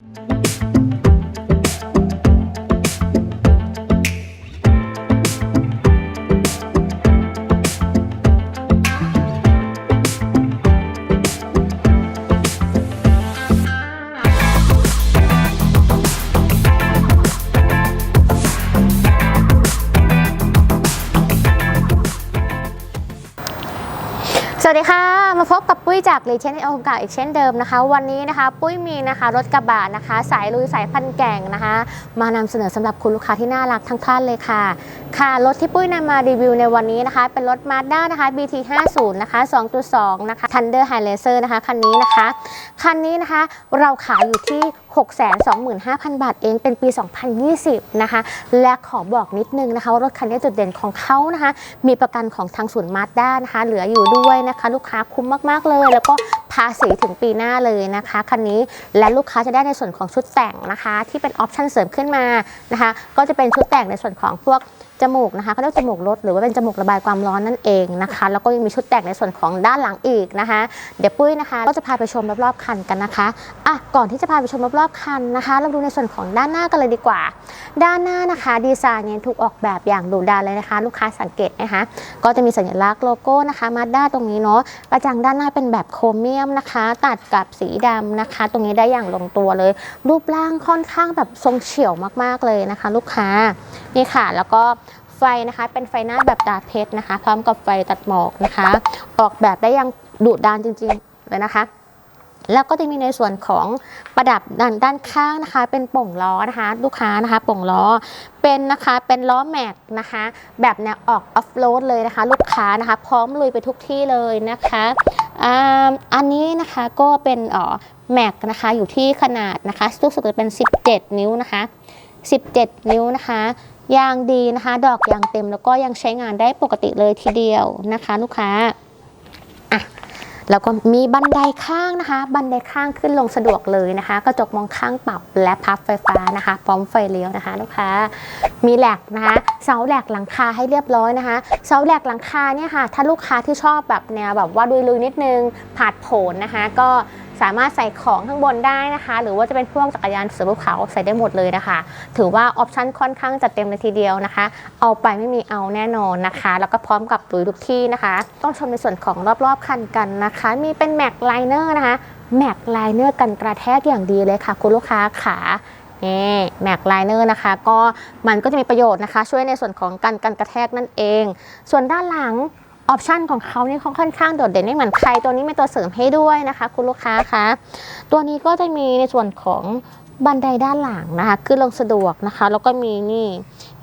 ส ยจากรีเช่นโอเก่าอีกเช่นเดิมนะคะ วันนี้นะคะ ปุ้ยมีนะคะรถกระบะนะคะ สายลุยสายพันแก่งนะคะ มานำเสนอสำหรับคุณลูกค้าที่น่ารักทั้งท่านเลยค่ะค่ะ รถที่ปุ้ยนำมารีวิวในวันนี้นะคะ เป็นรถ Mazda นะคะ BT 50 นะคะ 2.2 นะคะ Thunder High Racer นะคะ คันนี้นะคะ คันนี้นะคะเราขายอยู่ที่ 625,000 บาทเองเป็นปี 2020 นะคะ และขอบอกนิดนึงนะคะว่ารถคันนี้จุดเด่นของเขานะคะ มีประกันของทางศูนย์มาด้านะคะ เหลืออยู่ด้วยนะคะ ลูกค้าคุ้มมาก ๆ เลย แล้วก็ภาษีถึงปีหน้าเลยนะคะคันนี้และลูกค้าจะได้ในส่วนของชุดแต่งนะคะ ที่เป็นออปชั่นเสริมขึ้นมานะคะ ก็จะเป็นชุดแต่งในส่วนของพวก จมูกนะคะเขาเรียกจมูกรถหรือว่าเป็นจมูกระบายความร้อนนั่นเองนะคะแล้วก็ยังมีชุดแต่งในส่วนของด้านหลังอีกนะคะ เดี๋ยวปุ้ยนะคะ ก็จะพาไปชมรอบๆคันกันนะคะอะก่อนที่จะพาไปชมรอบๆคันนะคะ เราดูในส่วนของด้านหน้ากันเลยดีกว่า ด้านหน้านะคะ ดีไซน์เนี่ยถูกออกแบบอย่างดุดันเลยนะคะ ลูกค้าสังเกตนะคะ ก็จะมีสัญลักษณ์โลโก้นะคะมาด้าตรงนี้เนาะกระจังด้านหน้าเป็นแบบโครเมียมนะคะ ตัดกับสีดำนะคะ ตรงนี้ได้อย่างลงตัวเลย รูปร่างค่อนข้างแบบทรงเฉียวมากๆเลยนะคะ ลูกค้านี่ค่ะแล้วก็ ไฟนะคะ เป็นไฟหน้าแบบดาเพชรนะคะ พร้อมกับไฟตัดหมอกนะคะ ออกแบบได้อย่างดุดันจริงๆเลยนะคะแล้วก็จะมีในส่วนของประดับด้านด้านข้างนะคะ เป็นป่งล้อนะคะ ลูกค้านะคะป่งล้อเป็นนะคะเป็นล้อแม็กนะคะ แบบแนวออกออฟโรดเลยนะคะ ลูกค้านะคะ พร้อมลุยไปทุกที่เลยนะคะอันนี้นะคะก็เป็นอ่อแม็กนะคะอยู่ที่ขนาดนะคะรู้สึกจะเป็น 17 นิ้วนะคะ 17 นิ้วนะคะ ยางดีนะคะ ดอกยางเต็มแล้วก็ยังใช้งานได้ปกติเลยทีเดียวนะคะ ลูกค้าอะแล้วก็มีบันไดข้างนะคะ บันไดข้างขึ้นลงสะดวกเลยนะคะ กระจกมองข้างปรับและพับไฟฟ้านะคะ พร้อมไฟเลี้ยวนะคะ ลูกค้า มีแหลกนะคะ เสาแหลกหลังคาให้เรียบร้อยนะคะ เสาแหลกหลังคาเนี่ยค่ะ ถ้าลูกค้าที่ชอบแบบแนวแบบว่าลุยนิดนึงผาดโผนนะคะ ก็ สามารถใส่ของข้างบนได้นะคะ หรือว่าจะเป็นพวกจักรยานเสือภูเขาใส่ได้หมดเลยนะคะ ถือว่าออปชั่นค่อนข้างจัดเต็มเลยทีเดียวนะคะ เอาไปไม่มีเอาแน่นอนนะคะ แล้วก็พร้อมกับตุยทุกที่นะคะ ต้องชมในส่วนของรอบๆคันกันนะคะ มีเป็นแม็กไลเนอร์นะคะแม็กไลเนอร์กันกระแทกอย่างดีเลยค่ะ คุณลูกค้าขานี่แม็กไลเนอร์นะคะก็มันก็จะมีประโยชน์นะคะ ช่วยในส่วนของการกันกระแทกนั่นเอง ส่วนด้านหลัง ออปชันของเขานี่เขาค่อนข้างโดดเด่นไม่เหมือนใครตัวนี้มีตัวเสริมให้ด้วยนะคะ คุณลูกค้าคะตัวนี้ก็จะมีในส่วนของบันไดด้านหลังนะคะขึ้นลงสะดวกนะคะ แล้วก็มีนี่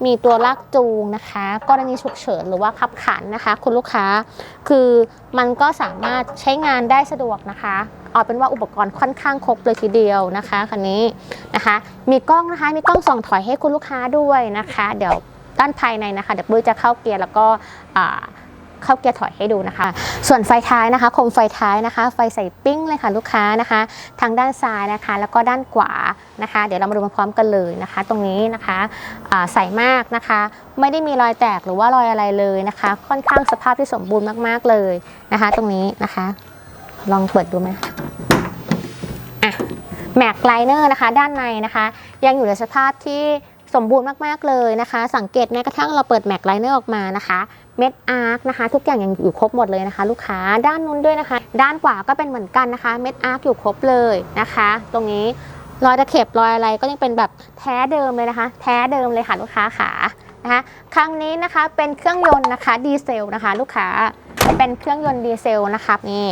มีตัวลากจูงนะคะกรณีฉุกเฉินหรือว่าขับขันนะคะ คุณลูกค้าคือมันก็สามารถใช้งานได้สะดวกนะคะเอาเป็นว่าอุปกรณ์ค่อนข้างครบเลยทีเดียวนะคะคันนี้นะคะ มีกล้องนะคะมีกล้องส่องถอยให้คุณลูกค้าด้วยนะคะ เดี๋ยวด้านภายในนะคะเดี๋ยวปุ้ยจะเข้าเกียร์แล้วก็อ่า เข้าเกียร์ถอยให้ดูนะคะ ส่วนไฟท้ายนะคะโคมไฟท้ายนะคะ ไฟใส่ปิ้งเลยค่ะลูกค้านะคะ ทางด้านซ้ายนะคะ แล้วก็ด้านขวานะคะ เดี๋ยวเรามาดูพร้อมกันเลยนะคะ ตรงนี้นะคะใส่มากนะคะ ไม่ได้มีรอยแตกหรือว่ารอยอะไรเลยนะคะ ค่อนข้างสภาพที่สมบูรณ์มากๆเลยนะคะ ตรงนี้นะคะ ลองเปิดดูไหมอะแม็กไลเนอร์นะคะ ด้านในนะคะ ยังอยู่ในสภาพที่ สมบูรณ์มากๆเลยนะคะ สังเกตแม้กระทั่งเราเปิดแม็กไลเนอร์ออกมานะคะเม็ดอาร์คนะคะ ทุกอย่างยังอยู่ครบหมดเลยนะคะ ลูกค้าด้านนู้นด้วยนะคะ ด้านขวาก็เป็นเหมือนกันนะคะ เม็ดอาร์คอยู่ครบเลยนะคะ ตรงนี้รอยตะเข็บรอยอะไรก็ยังเป็นแบบแท้เดิมเลยนะคะ แท้เดิมเลยค่ะลูกค้าขานะคะครั้งนี้นะคะเป็นเครื่องยนต์นะคะดีเซลนะคะ ลูกค้าเป็นเครื่องยนต์ดีเซลนะคะนี่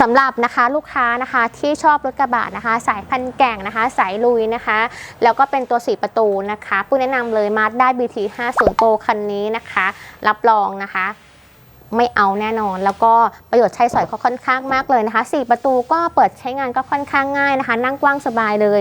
สำหรับนะคะลูกค้านะคะที่ชอบรถกระบะนะคะ สายพันแก่งนะคะ สายลุยนะคะ แล้วก็เป็นตัว4ประตูนะคะปุ้ยแนะนำเลย Mazda BT 50 Pro คันนี้นะคะ รับรองนะคะไม่เอาแน่นอน แล้วก็ประโยชน์ใช้สอยก็ค่อนข้างมากเลยนะคะ 4 ประตูก็เปิดใช้งานก็ค่อนข้างง่ายนะคะ นั่งกว้างสบายเลย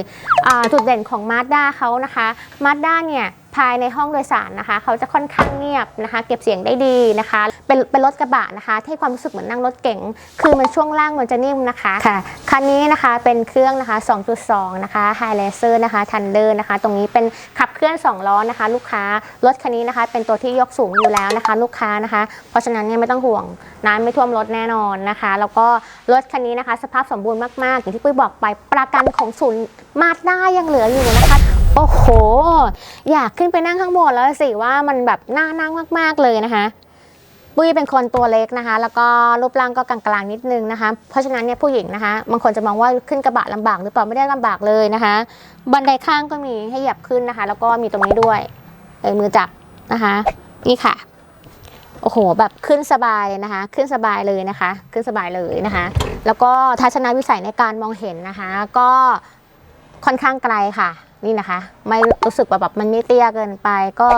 จุดเด่นของ Mazda เขานะคะ Mazda เนี่ย ภายในห้องโดยสารนะคะ เขาจะค่อนข้างเงียบนะคะ เก็บเสียงได้ดีนะคะ เป็นเป็นรถกระบะนะคะที่ให้ความรู้สึกเหมือนนั่งรถเก๋งคือมันช่วงล่างมันจะนิ่มนะคะค่ะคันนี้นะคะเป็นเครื่องนะคะ 2.2 นะคะ High Laser นะคะ Thunder นะคะ ตรงนี้เป็นขับเคลื่อน 2 ล้อนะคะ ลูกค้ารถคันนี้นะคะ เป็นตัวที่ยกสูงอยู่แล้วนะคะ ลูกค้านะคะ เพราะฉะนั้นเนี่ยไม่ต้องห่วงน้ำไม่ท่วมรถแน่นอนนะคะ แล้วก็รถคันนี้นะคะ สภาพสมบูรณ์มากๆอย่างที่ปุ้ยบอกไปประกันของศูนย์มาดด้ายังเหลืออยู่นะคะ โอ้โห อยากขึ้นไปนั่งข้างบนแล้วสิว่ามันแบบน่านั่งมากๆเลยนะคะปุ้ยเป็นคนตัวเล็กนะคะ แล้วก็รูปร่างก็กลางๆนิดนึงนะคะ เพราะฉะนั้นเนี่ยผู้หญิงนะคะบางคนจะมองว่าขึ้นกระบะลำบากหรือเปล่าไม่ได้ลำบากเลยนะคะ บันไดข้างก็มีให้เหยียบขึ้นนะคะ แล้วก็มีตรงนี้ด้วยเออมือจับนะคะ นี่ค่ะโอ้โห แบบขึ้นสบายเลยนะคะ ขึ้นสบายเลยนะคะ ขึ้นสบายเลยนะคะ แล้วก็ทัศนวิสัยในการมองเห็นนะคะ ก็ค่อนข้างไกลค่ะ นี่นะคะ ไม่รู้สึกว่าแบบมันไม่เตี้ยเกินไปก็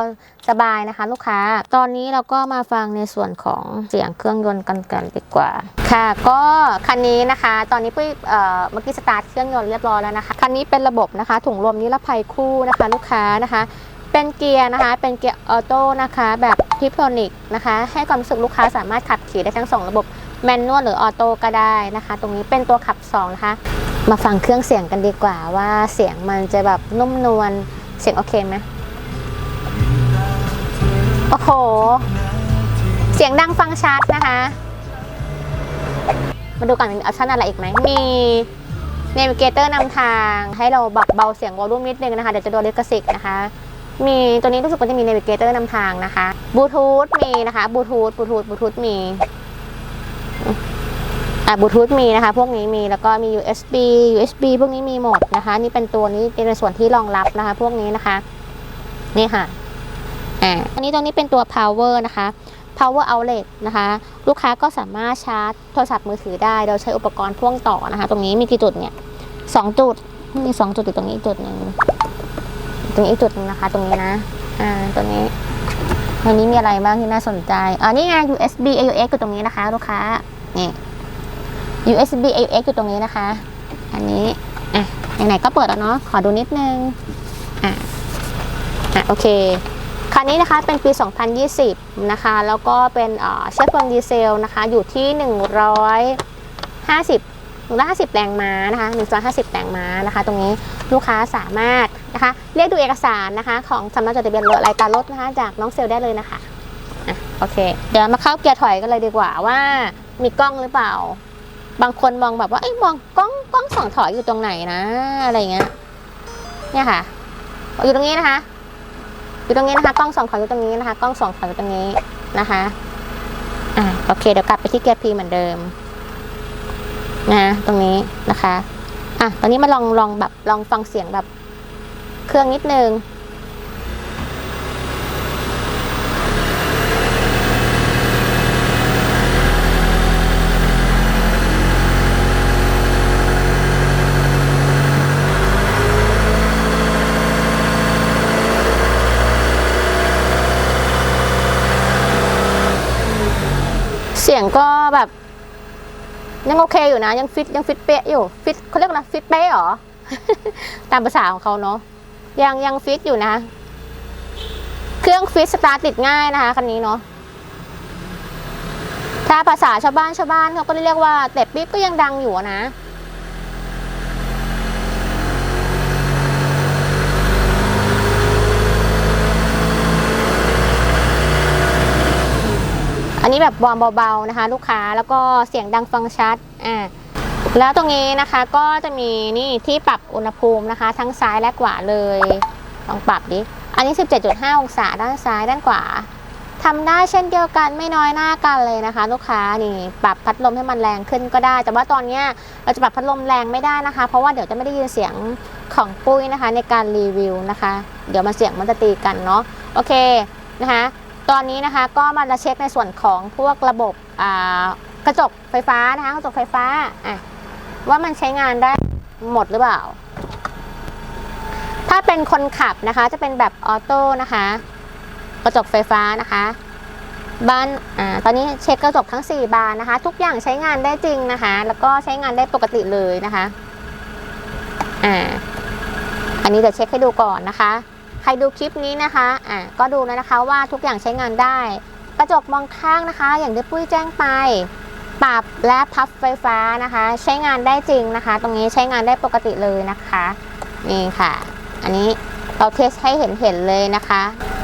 สบายนะคะ ลูกค้า ตอนนี้เราก็มาฟังในส่วนของเสียงเครื่องยนต์กันกันดีกว่า ค่ะก็คันนี้นะคะ ตอนนี้ปุ้ยเอ่อเมื่อกี้สตาร์ทเครื่องยนต์เรียบร้อยแล้วนะคะคันนี้เป็นระบบนะคะ ถุงลมนิรภัยคู่นะคะ ลูกค้านะคะเป็นเกียร์นะคะ เป็นเกียร์ออโต้นะคะ แบบทิปโทนิกนะคะ ให้ความรู้สึกลูกค้าสามารถขับขี่ได้ทั้งสองระบบแมนนวลหรือออโต้ก็ได้นะคะ ตรงนี้เป็นตัวขับสองนะคะ มาฟังเครื่องเสียงกันดีกว่าว่าเสียงมันจะแบบนุ่มนวลเสียงโอเคไหมโอ้โห เสียงดังฟังชัดนะคะ มาดูกันมีออปชั่นอะไรอีกไหมมีเนวิเกเตอร์นำทางให้เราแบบเบาเสียงวอลลุ่มนิดนึงนะคะ เดี๋ยวจะโดนลิขสิทธิ์นะคะ มีตัวนี้รู้สึกว่าจะมีเนวิเกเตอร์นำทางนะคะบลูทูธมีนะคะบลูทูธบลูทูธบลูทูธมี อะบลูทูธมีนะคะ พวกนี้มีแล้วก็มี USB USB พวกนี้มีหมดนะคะ นี่เป็นตัวนี้เป็นส่วนที่รองรับนะคะ พวกนี้นะคะนี่ค่ะอ่าอันนี้ตรงนี้เป็นตัว power นะคะ power outlet นะคะ ลูกค้าก็สามารถชาร์จโทรศัพท์มือถือได้ โดยใช้อุปกรณ์พ่วงต่อนะคะ ตรงนี้มีกี่จุดเนี่ยสองจุดมีสองจุดอยู่ตรงนี้จุดหนึ่งตรงนี้อีกจุดหนึงนะคะ ตรงนี้นะอ่าตัวนี้ในนี้มีอะไรบ้างที่น่าสนใจอ่านี่ไง USB AUX อยู่ตรงนี้นะคะ ลูกค้านี่ USB AUX อยู่ตรงนี้นะคะ อันนี้อะไหนๆก็เปิดแล้วเนาะขอดูนิดนึงอะอะโอเคคันนี้นะคะเป็นปี 2020 นะคะ แล้วก็เป็นเชื้อเพลิงดีเซลนะคะ อยู่ที่ 150 150แรงม้านะคะ150แรงม้านะคะ ตรงนี้ลูกค้าสามารถนะคะ เรียกดูเอกสารนะคะ ของสำนักจดทะเบียนรายการรถนะคะ จากน้องเซลได้เลยนะคะอะโอเค เดี๋ยวมาเข้าเกียร์ถอยกันเลยดีกว่าว่ามีกล้องหรือเปล่า บางคนมองแบบว่าเอ้ยมองกล้องกล้องส่องถอยอยู่ตรงไหนนะ อะไรเงี้ยเนี่ยค่ะ อยู่ตรงนี้นะคะ อยู่ตรงนี้นะคะกล้องส่องถอยอยู่ตรงนี้นะคะกล้องส่องถอยอยู่ตรงนี้นะคะอ่าโอเคเดี๋ยวกลับไปที่เกียร์พีเหมือนเดิมนะตรงนี้นะคะอะตอนนี้มาลองลองแบบลองฟังเสียงแบบเครื่องนิดนึง สียงก็แบบ ยังโอเคอยู่นะ ยังฟิตยังฟิตเป๊ะอยู่ ฟิตเขาเรียกนะฟิตเป๊ะเหรอ ตามภาษาของเขาเนาะยังยังฟิตอยู่นะ เครื่องฟิตสตาร์ติดง่ายนะคะคันนี้เนาะถ้าภาษาชาวบ้านชาวบ้านเขาก็เรียกว่าแต่ปิ๊บก็ยังดังอยู่นะ นี้แบบวอร์มเบาๆนะคะ ลูกค้าแล้วก็เสียงดังฟังชัดอ่าแล้วตรงนี้นะคะก็จะมีนี่ที่ปรับอุณหภูมินะคะ ทั้งซ้ายและขวาเลยลองปรับดิอันนี้ 17.5 องศาด้านซ้ายด้านขวาทำได้เช่นเดียวกันไม่น้อยหน้ากันเลยนะคะ ลูกค้านี่ปรับพัดลมให้มันแรงขึ้นก็ได้ แต่ว่าตอนเนี้ยเราจะปรับพัดลมแรงไม่ได้นะคะ เพราะว่าเดี๋ยวจะไม่ได้ยินเสียงของปุ้ยนะคะ ในการรีวิวนะคะ เดี๋ยวมันเสียงมันจะตีกันเนาะโอเคนะคะ ตอนนี้นะคะก็มาเช็คในส่วนของพวกระบบกระจกไฟฟ้านะคะกระจกไฟฟ้าอะว่ามันใช้งานได้หมดหรือเปล่า ถ้าเป็นคนขับนะคะจะเป็นแบบออโต้นะคะ กระจกไฟฟ้านะคะบ้านอ่าตอนนี้เช็คกระจกทั้ง 4 บานนะคะ ทุกอย่างใช้งานได้จริงนะคะ แล้วก็ใช้งานได้ปกติเลยนะคะอ่าอันนี้เดี๋ยวเช็คให้ดูก่อนนะคะ ใครดูคลิปนี้นะคะอะก็ดูแล้วนะคะว่าทุกอย่างใช้งานได้ กระจกมองข้างนะคะ อย่างที่ปุ้ยแจ้งไปปรับและพับไฟฟ้านะคะ ใช้งานได้จริงนะคะ ตรงนี้ใช้งานได้ปกติเลยนะคะนี่ค่ะ อันนี้เราเทสให้เห็นเห็นๆเลยนะคะ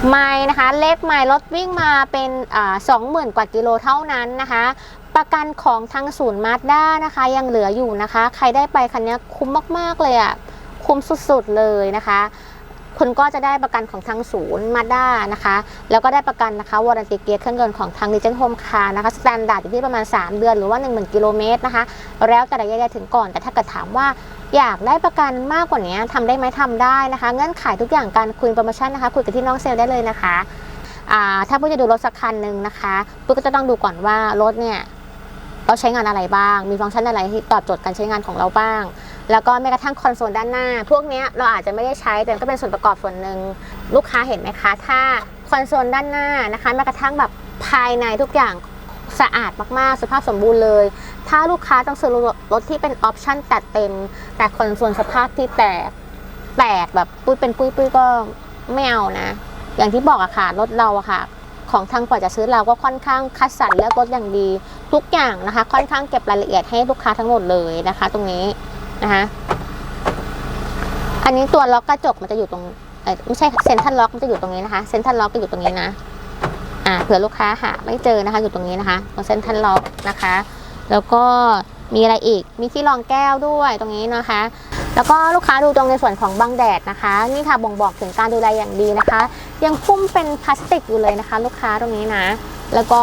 ไมล์นะคะเลขไมล์รถวิ่งมาเป็นสองหมื่นกว่ากิโลเท่านั้นนะคะ ประกันของทางศูนย์มาด้านะคะ ยังเหลืออยู่นะคะ ใครได้ไปคันนี้คุ้มมาก ๆ เลยอะ่ะคุ้มสุด ๆ เลยนะคะ คุณก็จะได้ประกันของทางศูนย์มาด้านะคะ แล้วก็ได้ประกันนะคะวอร์ a นตีเกียร์เครื่องยนต์ของทาง Legend Home Car นะคะสแตนดาร์ดอยู่ที่ประมาณ 3 เดือนหรือว่า 10,000กิโลเมตรนะคะ แล้วแต่ระยะถึงก่อน แต่ถ้าเกิดถามว่าอยากได้ประกันมากกว่านี้ทำได้ไหมทำได้นะคะ เงื่อนไขทุกอย่างการคุยโปรโมชั่นนะคะคุยกับที่น้องเซลลได้เลยนะคะอ่าถ้าพูดจะดูรถสักคันหนึ่งนะคะปุ๊กก็จะต้องดูก่อนว่ารถเนี่ยเราใช้งานอะไรบ้าง มีฟังก์ชันอะไรที่ตอบโจทย์การใช้งานของเราบ้าง แล้วก็แม้กระทั่งคอนโซลด้านหน้า พวกนี้เราอาจจะไม่ได้ใช้แต่ก็เป็นส่วนประกอบส่วนหนึ่งลูกค้าเห็นไหมคะ ถ้าคอนโซลด้านหน้านะคะแม้กระทั่งแบบภายในทุกอย่างสะอาดมากๆ สภาพสมบูรณ์เลย ถ้าลูกค้าต้องซื้อรถที่เป็นออปชั่นตัดเต็ม แต่คอนโซลสภาพที่แตกแตกแบบปุ้ยเป็นปุ้ยปุ้ยก็ไม่เอานะ อย่างที่บอกอะค่ะรถเราอะค่ะ ของทางกว่าจะซื้อเราก็ค่อนข้างคัดสรรเลือกรถอย่างดี ทุกอย่างนะคะ ค่อนข้างเก็บรายละเอียดให้ลูกค้าทั้งหมดเลยนะคะ ตรงนี้ นะคะอันนี้ตัวล็อกกระจกมันจะอยู่ตรงเอ้ยไม่ใช่เซ็นทรัลล็อกมันจะอยู่ตรงนี้นะคะเซ็นทรัลล็อกก็อยู่ตรงนี้นะอ่าเผื่อลูกค้าหาไม่เจอนะคะอยู่ตรงนี้นะคะตรงเซ็นทรัลล็อกนะคะ แล้วก็มีอะไรอีกมีที่รองแก้วด้วยตรงนี้นะคะ แล้วก็ลูกค้าดูตรงในส่วนของบังแดดนะคะ นี่ค่ะบ่งบอกถึงการดูแลอย่างดีนะคะ ยังคุ้มเป็นพลาสติกอยู่เลยนะคะ ลูกค้าตรงนี้นะ แล้วก็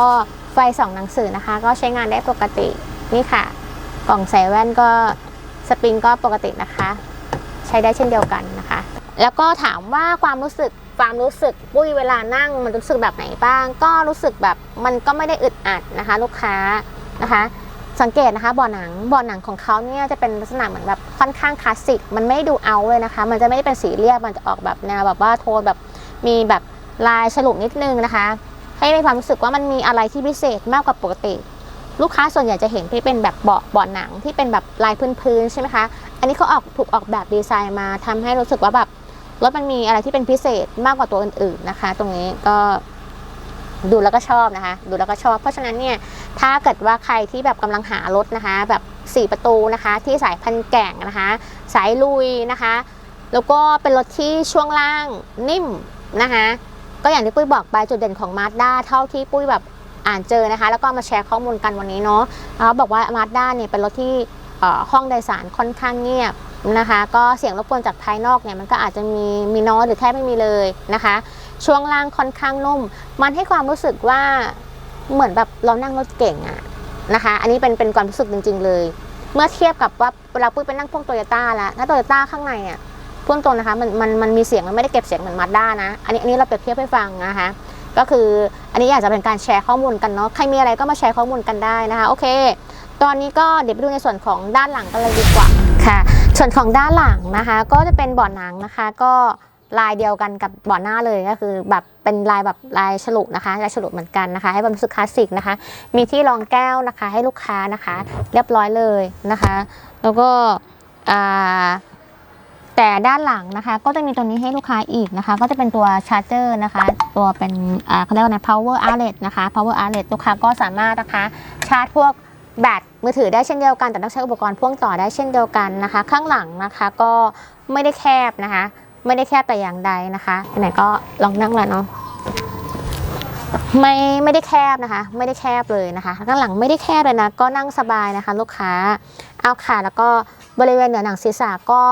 ไฟส่องหนังสือนะคะ ก็ใช้งานได้ปกตินี่ค่ะ กล่องใส่แว่นก็ สปริงก็ปกตินะคะ ใช้ได้เช่นเดียวกันนะคะ แล้วก็ถามว่าความรู้สึกความรู้สึกปุ้ยเวลานั่งมันรู้สึกแบบไหนบ้าง ก็รู้สึกแบบมันก็ไม่ได้อึดอัดนะคะ ลูกค้านะคะ สังเกตนะคะเบ่อหนังเบ่อหนังของเขาเนี่ยจะเป็นลักษณะเหมือนแบบค่อนข้างคลาสสิกมันไม่ดูเอาเลยนะคะ มันจะไม่ได้เป็นสีเรียบมันจะออกแบบแนวแบบว่าโทนแบบมีแบบลายฉลุนิดนึงนะคะ ให้มีความรู้สึกว่ามันมีอะไรที่พิเศษมากกว่าปกติ ลูกค้าส่วนใหญ่จะเห็นที่เป็นแบบเบาะเบาะหนังที่เป็นแบบลายพื้นๆใช่ไหมคะ อันนี้เขาออกถูกออกแบบดีไซน์มาทำให้รู้สึกว่าแบบรถมันมีอะไรที่เป็นพิเศษมากกว่าตัวอื่นๆนะคะ ตรงนี้ก็ดูแล้วก็ชอบนะคะ ดูแล้วก็ชอบ เพราะฉะนั้นเนี่ยถ้าเกิดว่าใครที่แบบกำลังหารถนะคะ แบบ 4 ประตูนะคะ ที่สายพันแก่งนะคะ สายลุยนะคะ แล้วก็เป็นรถที่ช่วงล่างนิ่มนะคะ ก็อย่างที่ปุ้ยบอกไปจุดเด่นของมา z ด้าเท่าที่ปุ้ยแบบ อ่านเจอนะคะ แล้วก็มาแชร์ข้อมูลกันวันนี้เนาะเขาบอกว่ามา z ด้าเนี่ยเป็นรถที่ห้องโดยสารค่อนข้างเงียบนะคะ ก็เสียงรบกวนจากภายนอกเนี่ยมันก็อาจจะมีมีน้อยหรือแทบไม่มีเลยนะคะ ช่วงล่างค่อนข้างนุ่ม มันให้ความรู้สึกว่าเหมือนแบบเรานั่งรถเก่งอะนะคะ อันนี้เป็นเป็นความรู้สึกจริง ๆ เลย เมื่อเทียบกับว่าเวลาปุ้ยไปนั่งพวกโตโยต้าแล้วถ้าโตโยต้าข้างในอะพูดตรงนะคะมันมันมันมีเสียงมันไม่ได้เก็บเสียงเหมือนมาด้านะ อันนี้อันนี้เราเปรียบเทียบให้ฟังนะคะ ก็คืออันนี้อยากจะเป็นการแชร์ข้อมูลกันเนาะใครมีอะไรก็มาแชร์ข้อมูลกันได้นะคะโอเค ตอนนี้ก็เดี๋ยวไปดูในส่วนของด้านหลังกันเลยดีกว่าค่ะ ส่วนของด้านหลังนะคะ ก็จะเป็นเบาะหนังนะคะ ก็ลายเดียวกันกับเบาะหน้าเลยก็คือแบบเป็นลายแบบลายฉลุนะคะลายฉลุเหมือนกันนะคะ ให้ความรู้สึกคลาสสิกนะคะ มีที่รองแก้วนะคะ ให้ลูกค้านะคะ เรียบร้อยเลยนะคะ แล้วก็อ่า แต่ด้านหลังนะคะ ก็จะมีตัวนี้ให้ลูกค้าอีกนะคะ ก็จะเป็นตัวชาร์จเจอร์นะคะ ตัวเป็นอ่าเขาเรียกว่าไง power outlet นะคะ power outlet ลูกค้าก็สามารถนะคะชาร์จพวกแบตมือถือได้เช่นเดียวกัน แต่ต้องใช้อุปกรณ์พ่วงต่อได้เช่นเดียวกันนะคะ ข้างหลังนะคะก็ไม่ได้แคบนะคะ ไม่ได้แคบแต่อย่างใดนะคะไหนก็ลองนั่งแล้วเนาะไม่ไม่ได้แคบนะคะ ไม่ได้แคบเลยนะคะข้างหลังไม่ได้แคบเลยนะก็นั่งสบายนะคะ ลูกค้าเอาค่ะแล้วก็บริเวณเหนือหนังศีรษะก็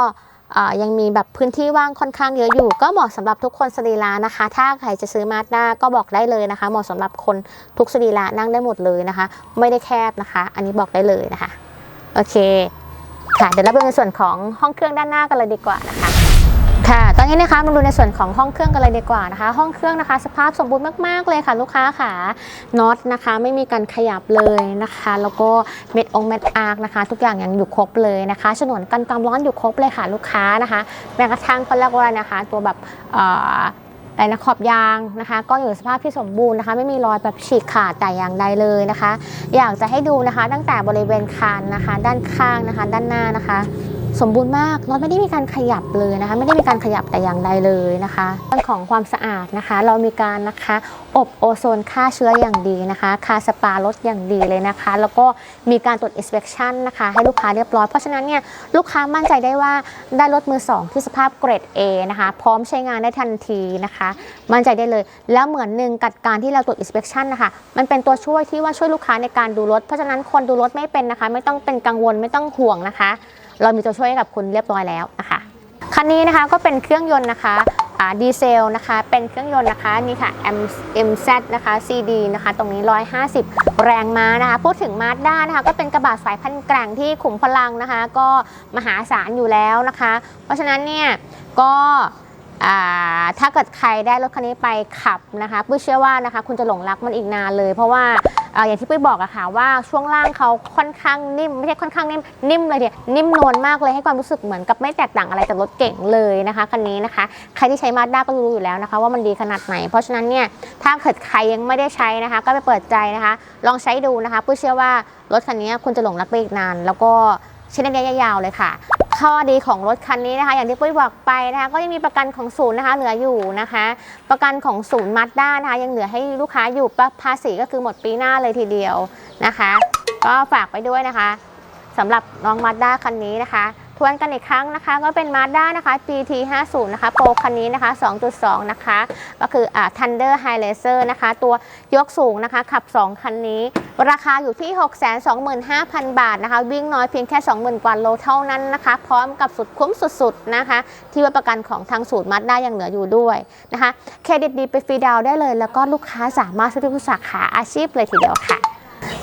ยังมีแบบพื้นที่ว่างค่อนข้างเยอะอยู่ ก็เหมาะสำหรับทุกคนสรีระนะคะ ถ้าใครจะซื้อมาสด้าก็บอกได้เลยนะคะ เหมาะสำหรับคนทุกสรีระนั่งได้หมดเลยนะคะ ไม่ได้แคบนะคะ อันนี้บอกได้เลยนะคะ โอเค ค่ะ เดี๋ยวเราไปดูในส่วนของห้องเครื่องด้านหน้ากันเลยดีกว่านะคะ ค่ะ ตอนนี้นะคะมาดูในส่วนของห้องเครื่องกันเลยดีกว่านะคะ ห้องเครื่องนะคะ สภาพสมบูรณ์มากๆเลยค่ะ ลูกค้าค่ะน็อตนะคะ ไม่มีการขยับเลยนะคะ แล้วก็เม็ดองเม็ดอาร์คนะคะ ทุกอย่างยังอยู่ครบเลยนะคะฉนวนกันความร้อนอยู่ครบเลยค่ะ ลูกค้านะคะแม้กระทั่งเขาเรียกว่านะคะ ตัวแบบเอ่ออะไรนะขอบยางนะคะ ก็อยู่สภาพที่สมบูรณ์นะคะ ไม่มีรอยแบบฉีกขาดแต่อย่างใดเลยนะคะ อยากจะให้ดูนะคะ ตั้งแต่บริเวณคานนะคะ ด้านข้างนะคะ ด้านหน้านะคะ สมบูรณ์มากรถไม่ได้มีการขยับเลยนะคะ ไม่ได้มีการขยับแต่อย่างใดเลยนะคะเรื่องของความสะอาดนะคะ เรามีการนะคะอบโอโซนฆ่าเชื้ออย่างดีนะคะคาสปารถอย่างดีเลยนะคะ แล้วก็มีการตรวจ inspection นะคะ ให้ลูกค้าเรียบร้อย เพราะฉะนั้นเนี่ยลูกค้ามั่นใจได้ว่าได้รถมือสองที่สภาพเกรด A นะคะ พร้อมใช้งานได้ทันทีนะคะ มั่นใจได้เลย แล้วเหมือนหนึ่งกัดการที่เราตรวจ inspection นะคะ มันเป็นตัวช่วยที่ว่าช่วยลูกค้าในการดูรถ เพราะฉะนั้นคนดูรถไม่เป็นนะคะ ไม่ต้องเป็นกังวลไม่ต้องห่วงนะคะ เรามีตัวช่วยให้กับคุณเรียบร้อยแล้วนะคะคันนี้นะคะก็เป็นเครื่องยนต์นะคะดีเซลนะคะเป็นเครื่องยนต์นะคะนี่ค่ะ M MZ นะคะ CD นะคะตรงนี้ 150 แรงม้านะคะพูดถึงมาสด้านะคะก็เป็นกระบะสายพันธุ์แกร่งที่ขุมพลังนะคะ ก็มหาศาลอยู่แล้วนะคะ เพราะฉะนั้นเนี่ยก็ถ้าเกิดใครได้รถคันนี้ไปขับนะคะปุ้ยเชื่อว่านะคะคุณจะหลงรักมันอีกนานเลย เพราะว่า เอ่ออย่างที่ปุ้ยบอกอะค่ะว่าช่วงล่างเขาค่อนข้างนิ่มไม่ใช่ค่อนข้างนิ่มนิ่มเลยเดียวนิ่มนวลมากเลยให้ความรู้สึกเหมือนกับไม่แตกต่างอะไรจากรถเก่งเลยนะคะคันนี้นะคะ ใครที่ใช้มาด้าก็รู้อยู่แล้วนะคะ ว่ามันดีขนาดไหน เพราะฉะนั้นเนี่ยถ้าเกิดใครยังไม่ได้ใช้นะคะ ก็ไปเปิดใจนะคะ ลองใช้ดูนะคะปุ้ยเชื่อว่ารถคันนี้คุณจะหลงรักไปอีกนาน แล้วก็ใช้ได้ระยะยาวเลยค่ะ ข้อดีของรถคันนี้นะคะ อย่างที่ปุ้ยบอกไปนะคะก็ยังมีประกันของศูนย์นะคะเหลืออยู่นะคะ ประกันของศูนย์มัด้านะคะ ยังเหลือให้ลูกค้าอยู่ปะภาษีก็คือหมดปีหน้าเลยทีเดียวนะคะ ก็ฝากไปด้วยนะคะสำหรับน้องมาด้าคันนี้นะคะ ทวนกันอีกครั้งนะคะ ก็เป็นมาด้านะคะ PT 50นะคะโปรคันนี้นะคะ 2.2 นะคะ ก็คืออ่า Thunder High Racer นะคะ ตัวยกสูงนะคะ ขับ 2 คันนี้ ราคาอยู่ที่ 625,000 บาทนะคะ วิ่งน้อยเพียงแค่ 20,000 กว่าโลเท่านั้นนะคะ พร้อมกับสุดคุ้มสุดๆนะคะ ที่ว่าประกันของทางสูตรมัดได้ยังเหลืออยู่ด้วยนะคะ เครดิตดีไปฟรีดาวได้เลย แล้วก็ลูกค้าสามารถซื้อทุกสาขาอาชีพเลยทีเดียวค่ะ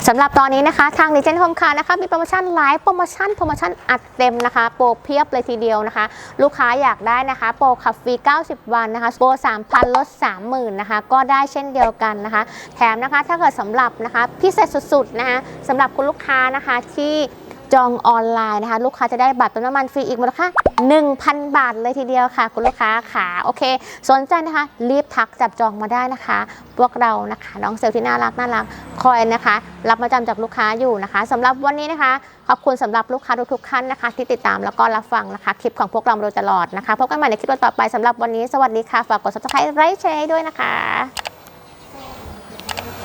สำหรับตอนนี้นะคะ ทางดิเจนโฮมคาร์นะคะมีโปรโมชั่นหลายโปรโมชั่นโปรโมชั่นอัดเต็มนะคะ โปรเพียบเลยทีเดียวนะคะ ลูกค้าอยากได้นะคะ โปรขับฟรี 90 วันนะคะ โปร 3,000 ลด 30,000 นะคะ ก็ได้เช่นเดียวกันนะคะ แถมนะคะถ้าเกิดสำหรับนะคะ พิเศษสุดๆนะคะสำหรับคุณลูกค้านะคะที่ จองออนไลน์นะคะ ลูกค้าจะได้บัตรเติมน้ำมันฟรีอีกมูลค่า1,000 บาทเลยทีเดียวค่ะ คุณลูกค้าค่ะโอเค สนใจนะคะ รีบทักจับจองมาได้นะคะ พวกเรานะคะ น้องเซลล์ที่น่ารักน่ารักคอยนะคะ รับมาจำจากลูกค้าอยู่นะคะสำหรับวันนี้นะคะ ขอบคุณสำหรับลูกค้าทุกๆท่านนะคะ ที่ติดตามแล้วก็รับฟังนะคะ คลิปของพวกเราโดยตลอดนะคะพบกันใหม่ในคลิปต่อไปสำหรับวันนี้สวัสดีค่ะฝากกด subscribe ไลค์แชร์ด้วยนะคะ